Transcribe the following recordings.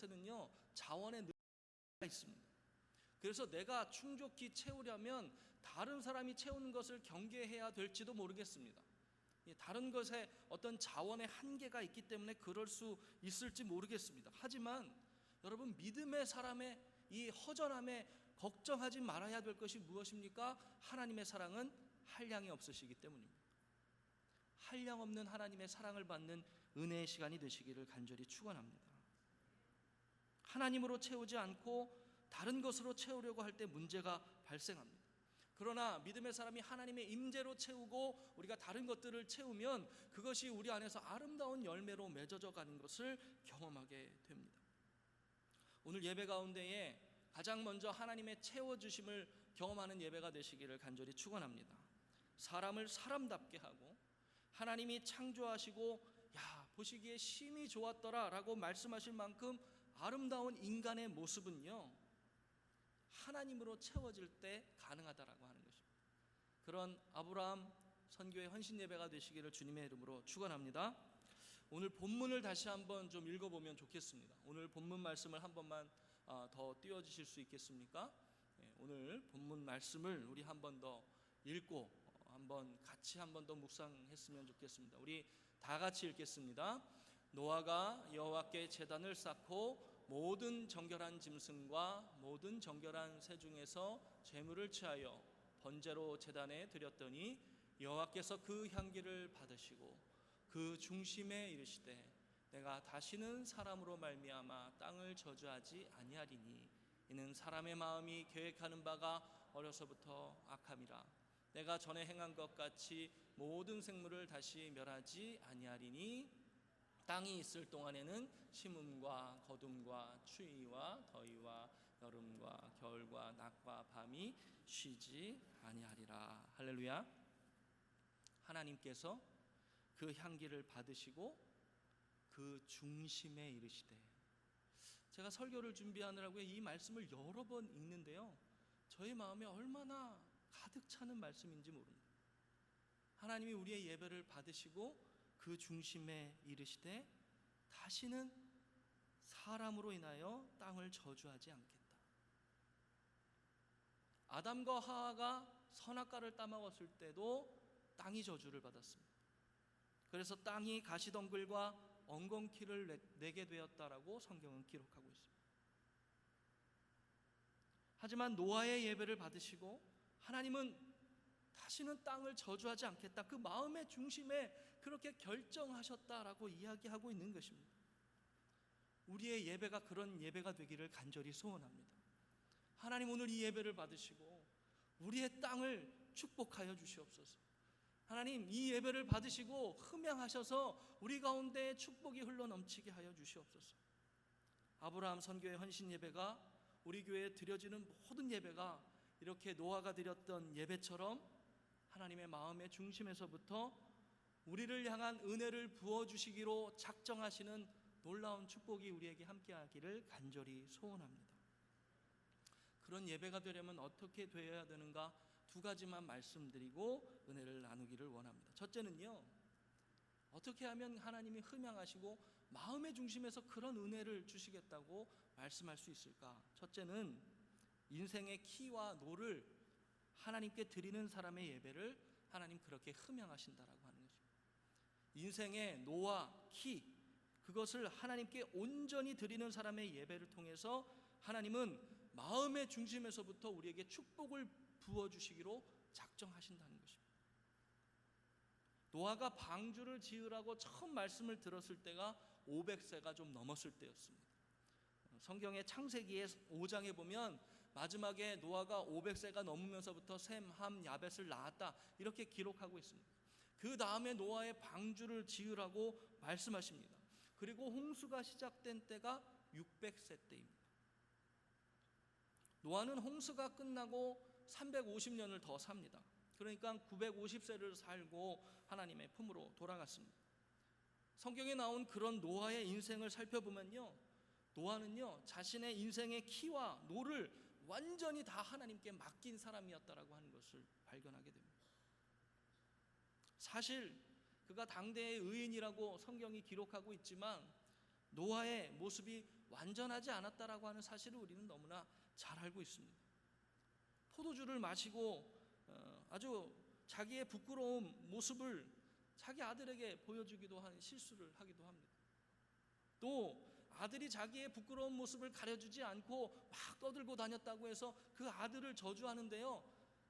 것에는요 자원의 능력이 있습니다. 그래서 내가 충족히 채우려면 다른 사람이 채우는 것을 경계해야 될지도 모르겠습니다. 예, 다른 것에 어떤 자원의 한계가 있기 때문에 그럴 수 있을지 모르겠습니다. 하지만 여러분 믿음의 사람의 이 허전함에 걱정하지 말아야 될 것이 무엇입니까? 하나님의 사랑은 한량이 없으시기 때문입니다. 한량 없는 하나님의 사랑을 받는 은혜의 시간이 되시기를 간절히 축원합니다. 하나님으로 채우지 않고 다른 것으로 채우려고 할 때 문제가 발생합니다. 그러나 믿음의 사람이 하나님의 임재로 채우고 우리가 다른 것들을 채우면 그것이 우리 안에서 아름다운 열매로 맺어져 가는 것을 경험하게 됩니다. 오늘 예배 가운데에 가장 먼저 하나님의 채워 주심을 경험하는 예배가 되시기를 간절히 축원합니다. 사람을 사람답게 하고 하나님이 창조하시고 야 보시기에 심히 좋았더라라고 말씀하실 만큼 아름다운 인간의 모습은요 하나님으로 채워질 때 가능하다라고 하는 것입니다. 그런 아브라함 선교의 헌신 예배가 되시기를 주님의 이름으로 축원합니다. 오늘 본문을 다시 한번 좀 읽어보면 좋겠습니다. 오늘 본문 말씀을 한 번만 아, 더 띄워주실 수 있겠습니까? 예, 오늘 본문 말씀을 우리 한 번 더 읽고 어, 한번 같이 한 번 더 묵상했으면 좋겠습니다. 우리 다 같이 읽겠습니다. 노아가 여호와께 제단을 쌓고 모든 정결한 짐승과 모든 정결한 새 중에서 제물을 취하여 번제로 제단에 드렸더니 여호와께서 그 향기를 받으시고 그 중심에 이르시되 내가 다시는 사람으로 말미암아 땅을 저주하지 아니하리니 이는 사람의 마음이 계획하는 바가 어려서부터 악함이라. 내가 전에 행한 것 같이 모든 생물을 다시 멸하지 아니하리니 땅이 있을 동안에는 심음과 거둠과 추위와 더위와 여름과 겨울과 낮과 밤이 쉬지 아니하리라. 할렐루야. 하나님께서 그 향기를 받으시고 그 중심에 이르시되 제가 설교를 준비하느라고 이 말씀을 여러 번 읽는데요 저의 마음에 얼마나 가득 차는 말씀인지 모릅니다. 하나님이 우리의 예배를 받으시고 그 중심에 이르시되 다시는 사람으로 인하여 땅을 저주하지 않겠다. 아담과 하하가 선악과를 따먹었을 때도 땅이 저주를 받았습니다. 그래서 땅이 가시덩굴과 엉겅퀴를 내- 내게 되었다라고 성경은 기록하고 있습니다. 하지만 노아의 예배를 받으시고 하나님은 다시는 땅을 저주하지 않겠다. 그 마음의 중심에 그렇게 결정하셨다라고 이야기하고 있는 것입니다. 우리의 예배가 그런 예배가 되기를 간절히 소원합니다. 하나님 오늘 이 예배를 받으시고 우리의 땅을 축복하여 주시옵소서. 하나님 이 예배를 받으시고 흠양하셔서 우리 가운데 축복이 흘러 넘치게 하여 주시옵소서. 아브라함 선교의 헌신 예배가 우리 교회에 드려지는 모든 예배가 이렇게 노아가 드렸던 예배처럼 하나님의 마음의 중심에서부터 우리를 향한 은혜를 부어 주시기로 작정하시는 놀라운 축복이 우리에게 함께하기를 간절히 소원합니다. 그런 예배가 되려면 어떻게 되어야 되는가 두 가지만 말씀드리고 은혜를 나누기를 원합니다. 첫째는요. 어떻게 하면 하나님이 흠양하시고 마음의 중심에서 그런 은혜를 주시겠다고 말씀할 수 있을까? 첫째는 인생의 키와 노를 하나님께 드리는 사람의 예배를 하나님 그렇게 흠양하신다라고 하는 것입니다. 인생의 노와 키 그것을 하나님께 온전히 드리는 사람의 예배를 통해서 하나님은 마음의 중심에서부터 우리에게 축복을 부어 주시기로 작정하신다는 것입니다. 노아가 방주를 지으라고 처음 말씀을 들었을 때가 500세가 좀 넘었을 때였습니다. 성경의 창세기의 5장에 보면 마지막에 노아가 500세가 넘으면서부터 셈, 함, 야벳을 낳았다 이렇게 기록하고 있습니다. 그 다음에 노아의 방주를 지으라고 말씀하십니다. 그리고 홍수가 시작된 때가 600세 때입니다. 노아는 홍수가 끝나고 350년을 더 삽니다. 그러니까 950세를 살고 하나님의 품으로 돌아갔습니다. 성경에 나온 그런 노아의 인생을 살펴보면요. 노아는요, 자신의 인생의 키와 노를 완전히 다 하나님께 맡긴 사람이었다라고 하는 것을 발견하게 됩니다. 사실 그가 당대의 의인이라고 성경이 기록하고 있지만 노아의 모습이 완전하지 않았다라고 하는 사실을 우리는 너무나 잘 알고 있습니다. 포도주를 마시고 어, 아주 자기의 부끄러운 모습을 자기 아들에게 보여주기도 하는 실수를 하기도 합니다. 또 아들이 자기의 부끄러운 모습을 가려주지 않고 막 떠들고 다녔다고 해서 그 아들을 저주하는데요.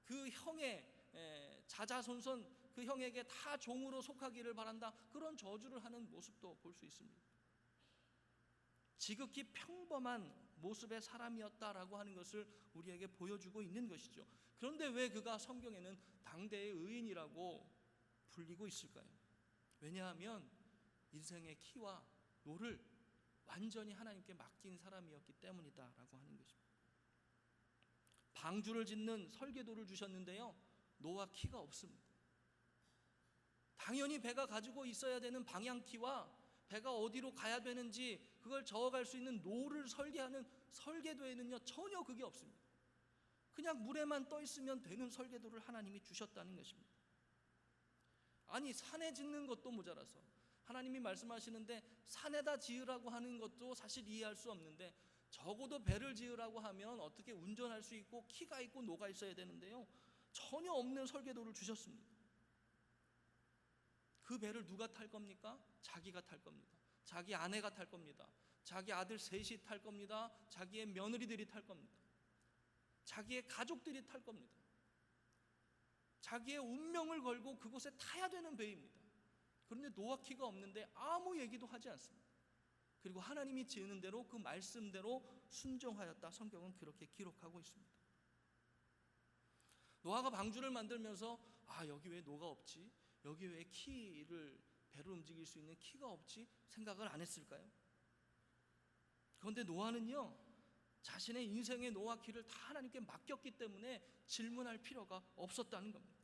그 형의 에, 자자손손 그 형에게 다 종으로 속하기를 바란다. 그런 저주를 하는 모습도 볼 수 있습니다. 지극히 평범한 모습의 사람이었다라고 하는 것을 우리에게 보여주고 있는 것이죠. 그런데 왜 그가 성경에는 당대의 의인이라고 불리고 있을까요? 왜냐하면 인생의 키와 노를 완전히 하나님께 맡긴 사람이었기 때문이다라고 하는 것입니다. 방주를 짓는 설계도를 주셨는데요. 노와 키가 없습니다. 당연히 배가 가지고 있어야 되는 방향키와 배가 어디로 가야 되는지 그걸 저어갈 수 있는 노를 설계하는 설계도에는요 전혀 그게 없습니다. 그냥 물에만 떠 있으면 되는 설계도를 하나님이 주셨다는 것입니다. 아니 산에 짓는 것도 모자라서 하나님이 말씀하시는데 산에다 지으라고 하는 것도 사실 이해할 수 없는데 적어도 배를 지으라고 하면 어떻게 운전할 수 있고 키가 있고 노가 있어야 되는데요. 전혀 없는 설계도를 주셨습니다. 그 배를 누가 탈 겁니까? 자기가 탈 겁니다. 자기 아내가 탈 겁니다. 자기 아들 셋이 탈 겁니다. 자기의 며느리들이 탈 겁니다. 자기의 가족들이 탈 겁니다. 자기의 운명을 걸고 그곳에 타야 되는 배입니다. 그런데 노아키가 없는데 아무 얘기도 하지 않습니다. 그리고 하나님이 지으는 대로 그 말씀대로 순종하였다. 성경은 그렇게 기록하고 있습니다. 노아가 방주를 만들면서 아 여기 왜 노가 없지? 여기 왜 키를 배를 움직일 수 있는 키가 없지? 생각을 안 했을까요? 그런데 노아는요 자신의 인생의 노아 키를 다 하나님께 맡겼기 때문에 질문할 필요가 없었다는 겁니다.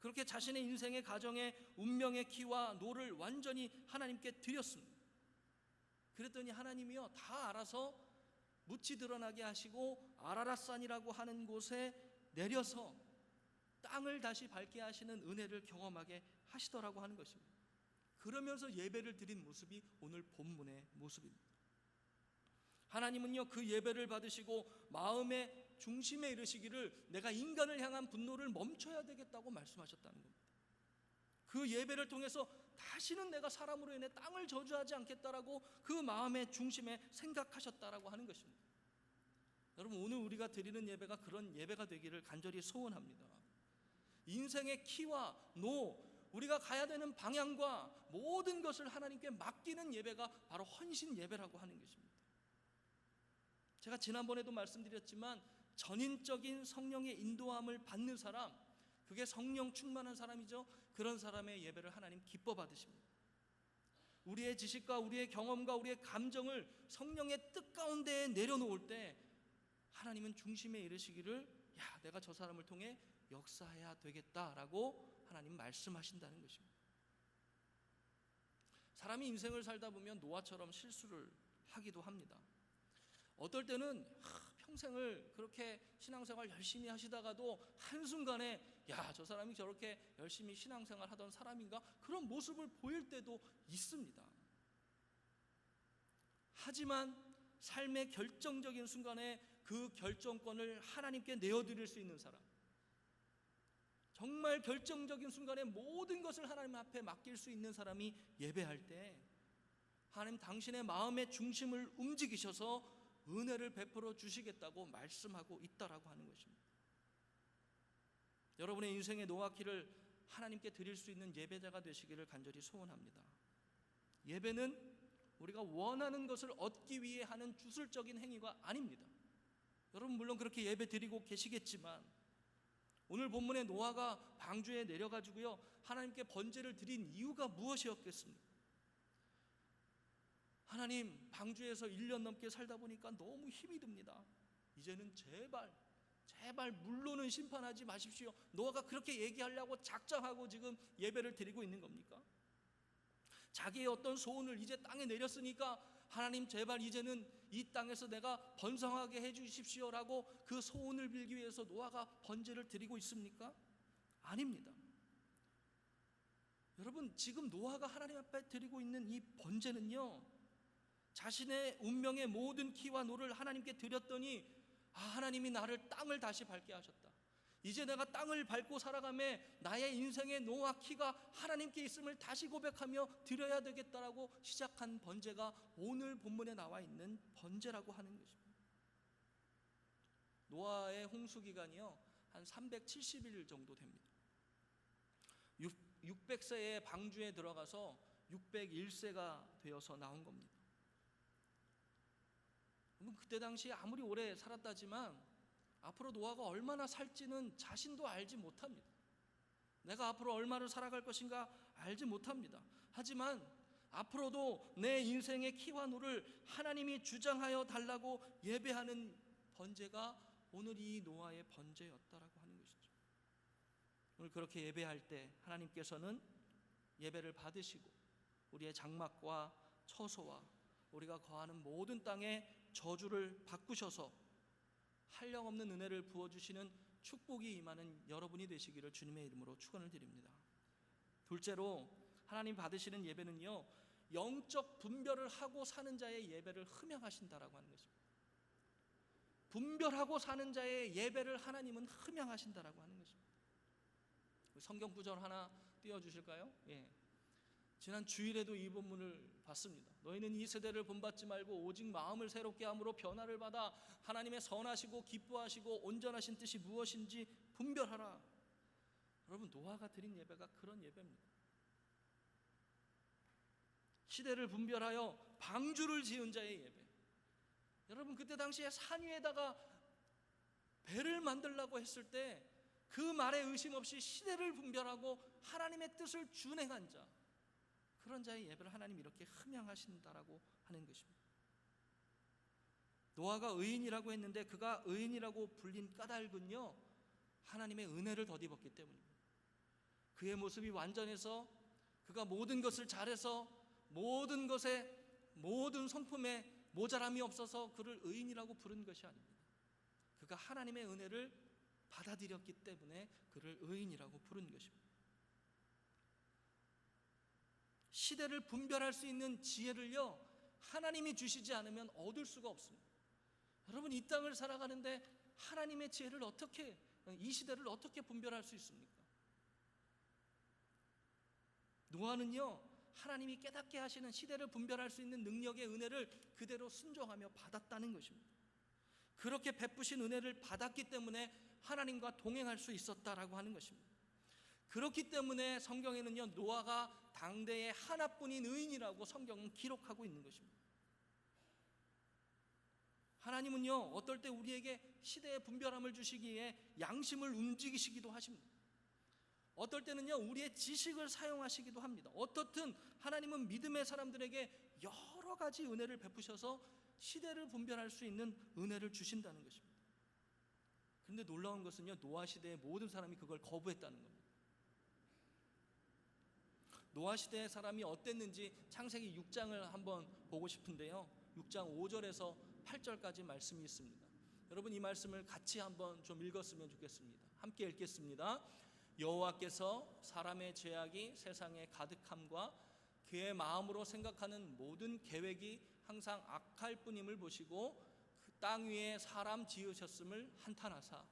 그렇게 자신의 인생의 가정의 운명의 키와 노를 완전히 하나님께 드렸습니다. 그랬더니 하나님이요 다 알아서 묻히 드러나게 하시고 아라라산이라고 하는 곳에 내려서 땅을 다시 밝게 하시는 은혜를 경험하게 하시더라고 하는 것입니다. 그러면서 예배를 드린 모습이 오늘 본문의 모습입니다. 하나님은요 그 예배를 받으시고 마음의 중심에 이르시기를 내가 인간을 향한 분노를 멈춰야 되겠다고 말씀하셨다는 겁니다. 그 예배를 통해서 다시는 내가 사람으로 인해 땅을 저주하지 않겠다라고 그 마음의 중심에 생각하셨다라고 하는 것입니다. 여러분 오늘 우리가 드리는 예배가 그런 예배가 되기를 간절히 소원합니다. 인생의 키와 노 우리가 가야 되는 방향과 모든 것을 하나님께 맡기는 예배가 바로 헌신 예배라고 하는 것입니다. 제가 지난번에도 말씀드렸지만 전인적인 성령의 인도함을 받는 사람, 그게 성령 충만한 사람이죠. 그런 사람의 예배를 하나님 기뻐 받으십니다. 우리의 지식과 우리의 경험과 우리의 감정을 성령의 뜻 가운데에 내려놓을 때 하나님은 중심에 이르시기를 야, 내가 저 사람을 통해 역사해야 되겠다라고 하나님 말씀하신다는 것입니다. 사람이 인생을 살다 보면 노아처럼 실수를 하기도 합니다. 어떨 때는 평생을 그렇게 신앙생활 열심히 하시다가도 한순간에 야, 저 사람이 저렇게 열심히 신앙생활 하던 사람인가? 그런 모습을 보일 때도 있습니다. 하지만 삶의 결정적인 순간에 그 결정권을 하나님께 내어드릴 수 있는 사람. 정말 결정적인 순간에 모든 것을 하나님 앞에 맡길 수 있는 사람이 예배할 때 하나님 당신의 마음의 중심을 움직이셔서 은혜를 베풀어 주시겠다고 말씀하고 있다라고 하는 것입니다. 여러분의 인생의 노하키를 하나님께 드릴 수 있는 예배자가 되시기를 간절히 소원합니다. 예배는 우리가 원하는 것을 얻기 위해 하는 주술적인 행위가 아닙니다. 여러분 물론 그렇게 예배 드리고 계시겠지만 오늘 본문의 노아가 방주에 내려 가지고요. 하나님께 번제를 드린 이유가 무엇이었겠습니까? 하나님 방주에서 1년 넘게 살다 보니까 너무 힘이 듭니다. 이제는 제발 제발 물로는 심판하지 마십시오. 노아가 그렇게 얘기하려고 작정하고 지금 예배를 드리고 있는 겁니까? 자기의 어떤 소원을 이제 땅에 내렸으니까 하나님 제발 이제는 이 땅에서 내가 번성하게 해 주십시오라고 그 소원을 빌기 위해서 노아가 번제를 드리고 있습니까? 아닙니다. 여러분 지금 노아가 하나님 앞에 드리고 있는 이 번제는요. 자신의 운명의 모든 키와 노를 하나님께 드렸더니 아, 하나님이 나를 땅을 다시 밟게 하셨다. 이제 내가 땅을 밟고 살아가며 나의 인생의 노와 키가 하나님께 있음을 다시 고백하며 드려야 되겠다라고 시작한 번제가 오늘 본문에 나와 있는 번제라고 하는 것입니다. 노아의 홍수 기간이요 한 370일 정도 됩니다. 600세의 방주에 들어가서 601세가 되어서 나온 겁니다. 여러분 그때 당시 아무리 오래 살았다지만 앞으로 노아가 얼마나 살지는 자신도 알지 못합니다. 내가 앞으로 얼마를 살아갈 것인가 알지 못합니다. 하지만 앞으로도 내 인생의 키와 노를 하나님이 주장하여 달라고 예배하는 번제가 오늘 이 노아의 번제였다라고 하는 것이죠. 오늘 그렇게 예배할 때 하나님께서는 예배를 받으시고 우리의 장막과 처소와 우리가 거하는 모든 땅에 저주를 바꾸셔서 한량 없는 은혜를 부어 주시는 축복이 임하는 여러분이 되시기를 주님의 이름으로 축원을 드립니다. 둘째로 하나님 받으시는 예배는요 영적 분별을 하고 사는 자의 예배를 흠양하신다라고 하는 것입니다. 분별하고 사는 자의 예배를 하나님은 흠양하신다라고 하는 것입니다. 성경 구절 하나 띄워 주실까요? 예. 지난 주일에도 이 본문을 봤습니다. 너희는 이 세대를 본받지 말고 오직 마음을 새롭게 함으로 변화를 받아 하나님의 선하시고 기뻐하시고 온전하신 뜻이 무엇인지 분별하라. 여러분 노아가 드린 예배가 그런 예배입니다. 시대를 분별하여 방주를 지은 자의 예배. 여러분 그때 당시에 산 위에다가 배를 만들라고 했을 때 그 말에 의심 없이 시대를 분별하고 하나님의 뜻을 준행한 자. 그런 자의 예배를 하나님 이렇게 흠양하신다라고 하는 것입니다. 노아가 의인이라고 했는데 그가 의인이라고 불린 까닭은요 하나님의 은혜를 덧입었기 때문입니다. 그의 모습이 완전해서 그가 모든 것을 잘해서 모든 것에 모든 성품에 모자람이 없어서 그를 의인이라고 부른 것이 아닙니다. 그가 하나님의 은혜를 받아들였기 때문에 그를 의인이라고 부른 것입니다. 시대를 분별할 수 있는 지혜를요 하나님이 주시지 않으면 얻을 수가 없습니다. 여러분 이 땅을 살아가는데 하나님의 지혜를 어떻게 이 시대를 어떻게 분별할 수 있습니까? 노아는요 하나님이 깨닫게 하시는 시대를 분별할 수 있는 능력의 은혜를 그대로 순종하며 받았다는 것입니다. 그렇게 베푸신 은혜를 받았기 때문에 하나님과 동행할 수 있었다라고 하는 것입니다. 그렇기 때문에 성경에는요 노아가 당대의 하나뿐인 의인이라고 성경은 기록하고 있는 것입니다. 하나님은요 어떨 때 우리에게 시대의 분별함을 주시기에 양심을 움직이시기도 하십니다. 어떨 때는요 우리의 지식을 사용하시기도 합니다. 어떻든 하나님은 믿음의 사람들에게 여러 가지 은혜를 베푸셔서 시대를 분별할 수 있는 은혜를 주신다는 것입니다. 그런데 놀라운 것은요 노아 시대의 모든 사람이 그걸 거부했다는 겁니다. 노아 시대의 사람이 어땠는지 창세기 6장을 한번 보고 싶은데요. 6장 5절에서 8절까지 말씀이 있습니다. 여러분 이 말씀을 같이 한번 좀 읽었으면 좋겠습니다. 함께 읽겠습니다. 여호와께서 사람의 죄악이 세상에 가득함과 그의 마음으로 생각하는 모든 계획이 항상 악할 뿐임을 보시고 그 땅 위에 사람 지으셨음을 한탄하사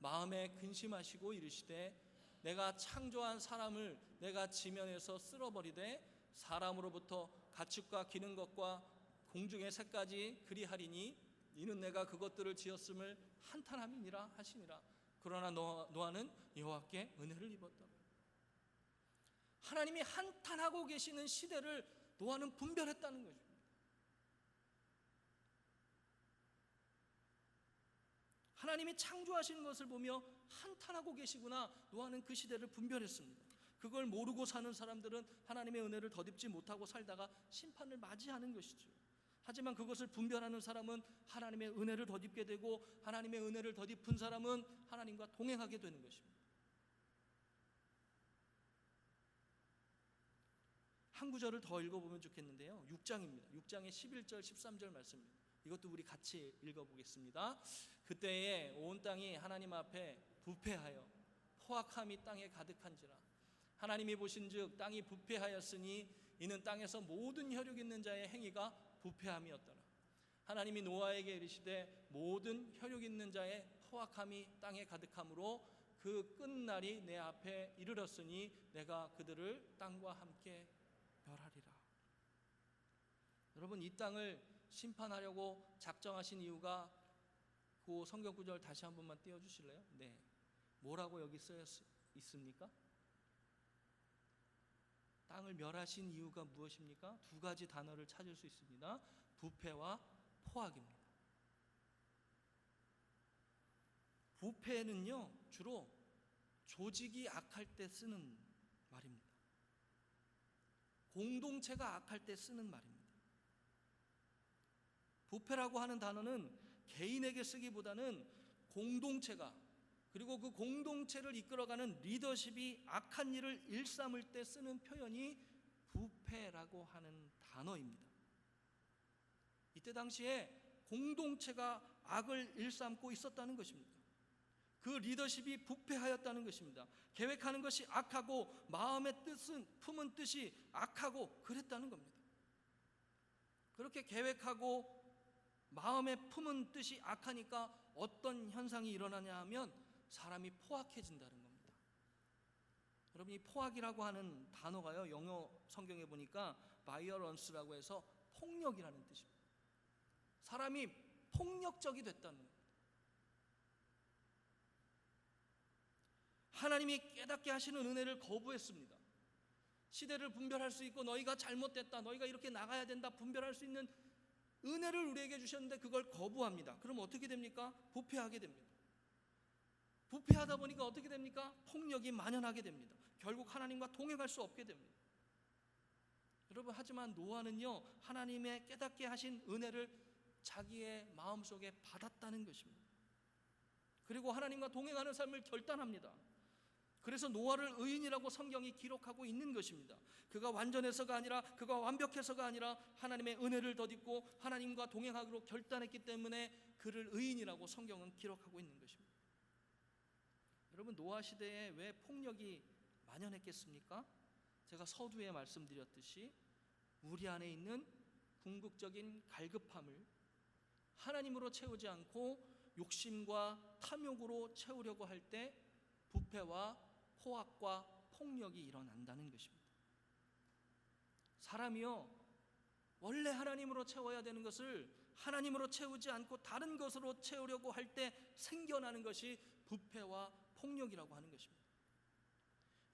마음에 근심하시고 이르시되 내가 창조한 사람을 내가 지면에서 쓸어버리되 사람으로부터 가축과 기는 것과 공중의 새까지 그리하리니 이는 내가 그것들을 지었음을 한탄함이니라 하시니라 그러나 노아는 여호와께 은혜를 입었다. 하나님이 한탄하고 계시는 시대를 노아는 분별했다는 것입니다. 하나님이 창조하시는 것을 보며 한탄하고 계시구나 노아는 그 시대를 분별했습니다. 그걸 모르고 사는 사람들은 하나님의 은혜를 덧입지 못하고 살다가 심판을 맞이하는 것이죠. 하지만 그것을 분별하는 사람은 하나님의 은혜를 덧입게 되고 하나님의 은혜를 덧입은 사람은 하나님과 동행하게 되는 것입니다. 한 구절을 더 읽어보면 좋겠는데요. 6장입니다. 6장의 11절, 13절 말씀입니다. 이것도 우리 같이 읽어보겠습니다. 그때에 온 땅이 하나님 앞에 부패하여 포악함이 땅에 가득한지라 하나님이 보신즉 땅이 부패하였으니 이는 땅에서 모든 혈육 있는 자의 행위가 부패함이었더라. 하나님이 노아에게 이르시되 모든 혈육 있는 자의 허악함이 땅에 가득함으로 그 끝날이 내 앞에 이르렀으니 내가 그들을 땅과 함께 멸하리라. 여러분 이 땅을 심판하려고 작정하신 이유가 그 성경 구절 다시 한 번만 띄워 주실래요? 네. 뭐라고 여기 쓰여 있습니까? 땅을 멸하신 이유가 무엇입니까? 두 가지 단어를 찾을 수 있습니다. 부패와 포악입니다. 부패는요, 주로 조직이 악할 때 쓰는 말입니다. 공동체가 악할 때 쓰는 말입니다. 부패라고 하는 단어는 개인에게 쓰기보다는 공동체가 그리고 그 공동체를 이끌어가는 리더십이 악한 일을 일삼을 때 쓰는 표현이 부패라고 하는 단어입니다. 이때 당시에 공동체가 악을 일삼고 있었다는 것입니다. 그 리더십이 부패하였다는 것입니다. 계획하는 것이 악하고 마음의 뜻은 품은 뜻이 악하고 그랬다는 겁니다. 그렇게 계획하고 마음에 품은 뜻이 악하니까 어떤 현상이 일어나냐 하면 사람이 포악해진다는 겁니다. 여러분 이 포악이라고 하는 단어가요 영어 성경에 보니까 바이어런스라고 해서 폭력이라는 뜻입니다. 사람이 폭력적이 됐다는 겁니다. 하나님이 깨닫게 하시는 은혜를 거부했습니다. 시대를 분별할 수 있고 너희가 잘못됐다, 너희가 이렇게 나가야 된다 분별할 수 있는 은혜를 우리에게 주셨는데 그걸 거부합니다. 그럼 어떻게 됩니까? 부패하게 됩니다. 부패하다 보니까 어떻게 됩니까? 폭력이 만연하게 됩니다. 결국 하나님과 동행할 수 없게 됩니다. 여러분 하지만 노아는요 하나님의 깨닫게 하신 은혜를 자기의 마음속에 받았다는 것입니다. 그리고 하나님과 동행하는 삶을 결단합니다. 그래서 노아를 의인이라고 성경이 기록하고 있는 것입니다. 그가 완전해서가 아니라 그가 완벽해서가 아니라 하나님의 은혜를 덧입고 하나님과 동행하기로 결단했기 때문에 그를 의인이라고 성경은 기록하고 있는 것입니다. 여러분 노아 시대에 왜 폭력이 만연했겠습니까? 제가 서두에 말씀드렸듯이 우리 안에 있는 궁극적인 갈급함을 하나님으로 채우지 않고 욕심과 탐욕으로 채우려고 할 때 부패와 포악과 폭력이 일어난다는 것입니다. 사람이요 원래 하나님으로 채워야 되는 것을 하나님으로 채우지 않고 다른 것으로 채우려고 할 때 생겨나는 것이 부패와 폭력이라고 하는 것입니다.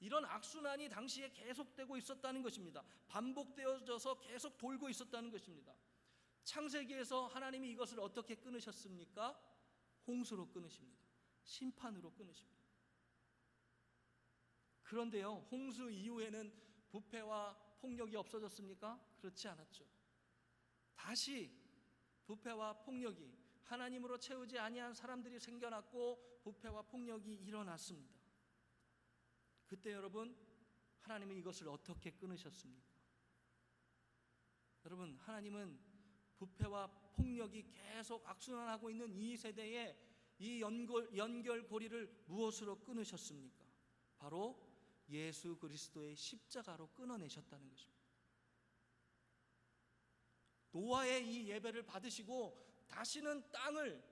이런 악순환이 당시에 계속되고 있었다는 것입니다. 반복되어져서 계속 돌고 있었다는 것입니다. 창세기에서 하나님이 이것을 어떻게 끊으셨습니까? 홍수로 끊으십니다. 심판으로 끊으십니다. 그런데요, 홍수 이후에는 부패와 폭력이 없어졌습니까? 그렇지 않았죠. 다시 부패와 폭력이 하나님으로 채우지 아니한 사람들이 생겨났고 부패와 폭력이 일어났습니다. 그때 여러분 하나님은 이것을 어떻게 끊으셨습니까? 여러분 하나님은 부패와 폭력이 계속 악순환하고 있는 이 세대에 이 연결, 연결고리를 무엇으로 끊으셨습니까? 바로 예수 그리스도의 십자가로 끊어내셨다는 것입니다. 노아의 이 예배를 받으시고 다시는 땅을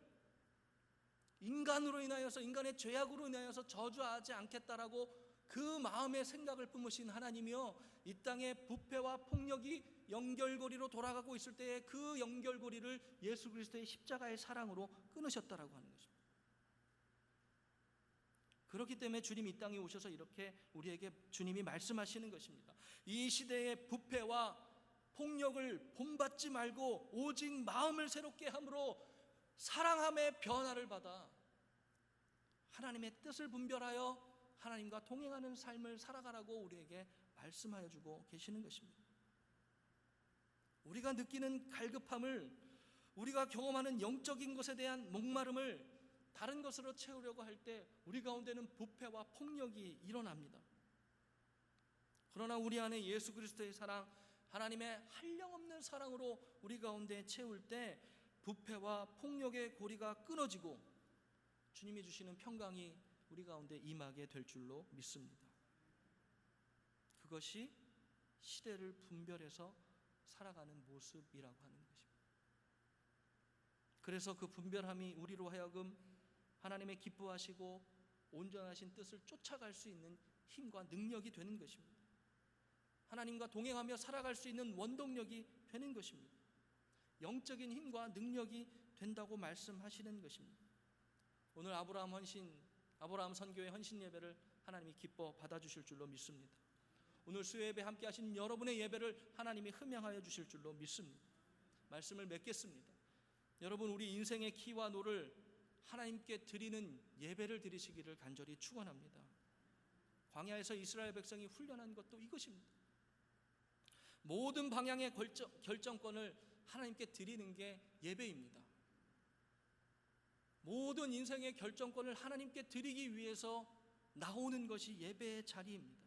인간으로 인하여서 인간의 죄악으로 인하여서 저주하지 않겠다라고 그 마음의 생각을 품으신 하나님이요 이 땅의 부패와 폭력이 연결고리로 돌아가고 있을 때에 그 연결고리를 예수 그리스도의 십자가의 사랑으로 끊으셨다라고 하는 것입니다. 그렇기 때문에 주님 이 땅에 오셔서 이렇게 우리에게 주님이 말씀하시는 것입니다. 이 시대의 부패와 폭력을 본받지 말고 오직 마음을 새롭게 함으로 사랑함의 변화를 받아 하나님의 뜻을 분별하여 하나님과 동행하는 삶을 살아가라고 우리에게 말씀하여 주고 계시는 것입니다. 우리가 느끼는 갈급함을 우리가 경험하는 영적인 것에 대한 목마름을 다른 것으로 채우려고 할 때 우리 가운데는 부패와 폭력이 일어납니다. 그러나 우리 안에 예수 그리스도의 사랑, 하나님의 한량없는 사랑으로 우리 가운데 채울 때 부패와 폭력의 고리가 끊어지고 주님이 주시는 평강이 우리 가운데 임하게 될 줄로 믿습니다. 그것이 시대를 분별해서 살아가는 모습이라고 하는 그래서 그 분별함이 우리로 하여금 하나님의 기뻐하시고 온전하신 뜻을 쫓아갈 수 있는 힘과 능력이 되는 것입니다. 하나님과 동행하며 살아갈 수 있는 원동력이 되는 것입니다. 영적인 힘과 능력이 된다고 말씀하시는 것입니다. 오늘 아브라함 헌신, 아브라함 선교의 헌신 예배를 하나님이 기뻐 받아주실 줄로 믿습니다. 오늘 수요 예배 함께 하신 여러분의 예배를 하나님이 흠양하여 주실 줄로 믿습니다. 말씀을 맺겠습니다. 여러분 우리 인생의 키와 노를 하나님께 드리는 예배를 드리시기를 간절히 축원합니다. 광야에서 이스라엘 백성이 훈련한 것도 이것입니다. 모든 방향의 결정, 결정권을 하나님께 드리는 게 예배입니다. 모든 인생의 결정권을 하나님께 드리기 위해서 나오는 것이 예배의 자리입니다.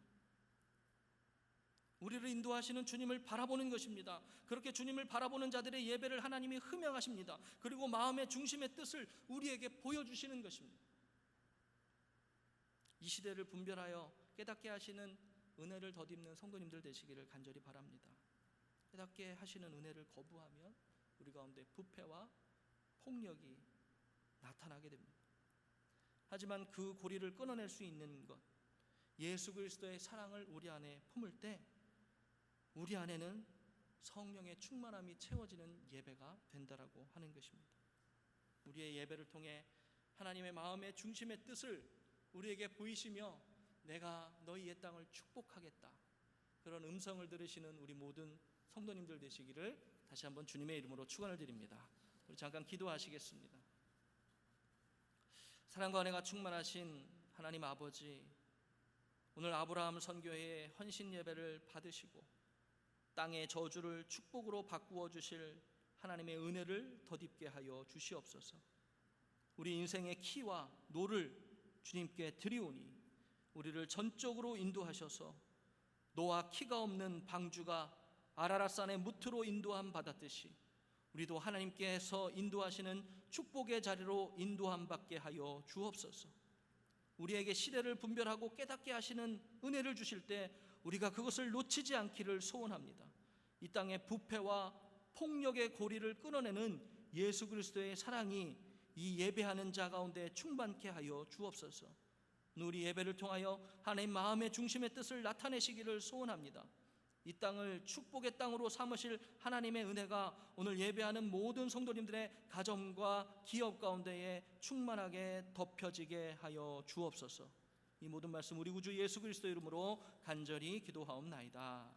우리를 인도하시는 주님을 바라보는 것입니다. 그렇게 주님을 바라보는 자들의 예배를 하나님이 흠양하십니다. 그리고 마음의 중심의 뜻을 우리에게 보여주시는 것입니다. 이 시대를 분별하여 깨닫게 하시는 은혜를 덧입는 성도님들 되시기를 간절히 바랍니다. 깨닫게 하시는 은혜를 거부하면 우리 가운데 부패와 폭력이 나타나게 됩니다. 하지만 그 고리를 끊어낼 수 있는 것, 예수 그리스도의 사랑을 우리 안에 품을 때 우리 안에는 성령의 충만함이 채워지는 예배가 된다라고 하는 것입니다. 우리의 예배를 통해 하나님의 마음의 중심의 뜻을 우리에게 보이시며 내가 너희의 땅을 축복하겠다. 그런 음성을 들으시는 우리 모든 성도님들 되시기를 다시 한번 주님의 이름으로 축원을 드립니다. 우리 잠깐 기도하시겠습니다. 사랑과 은혜가 충만하신 하나님 아버지 오늘 아브라함 선교회의 헌신 예배를 받으시고 땅의 저주를 축복으로 바꾸어 주실 하나님의 은혜를 덧입게 하여 주시옵소서. 우리 인생의 키와 노를 주님께 드리오니 우리를 전적으로 인도하셔서 노아 키가 없는 방주가 아라라산의 무트로 인도함 받았듯이 우리도 하나님께서 인도하시는 축복의 자리로 인도함 받게 하여 주옵소서. 우리에게 시대를 분별하고 깨닫게 하시는 은혜를 주실 때 우리가 그것을 놓치지 않기를 소원합니다. 이 땅의 부패와 폭력의 고리를 끊어내는 예수 그리스도의 사랑이 이 예배하는 자 가운데 충만케 하여 주옵소서. 우리 예배를 통하여 하나님 마음의 중심의 뜻을 나타내시기를 소원합니다. 이 땅을 축복의 땅으로 삼으실 하나님의 은혜가 오늘 예배하는 모든 성도님들의 가정과 기업 가운데에 충만하게 덮여지게 하여 주옵소서. 이 모든 말씀 우리 구주 예수 그리스도 이름으로 간절히 기도하옵나이다.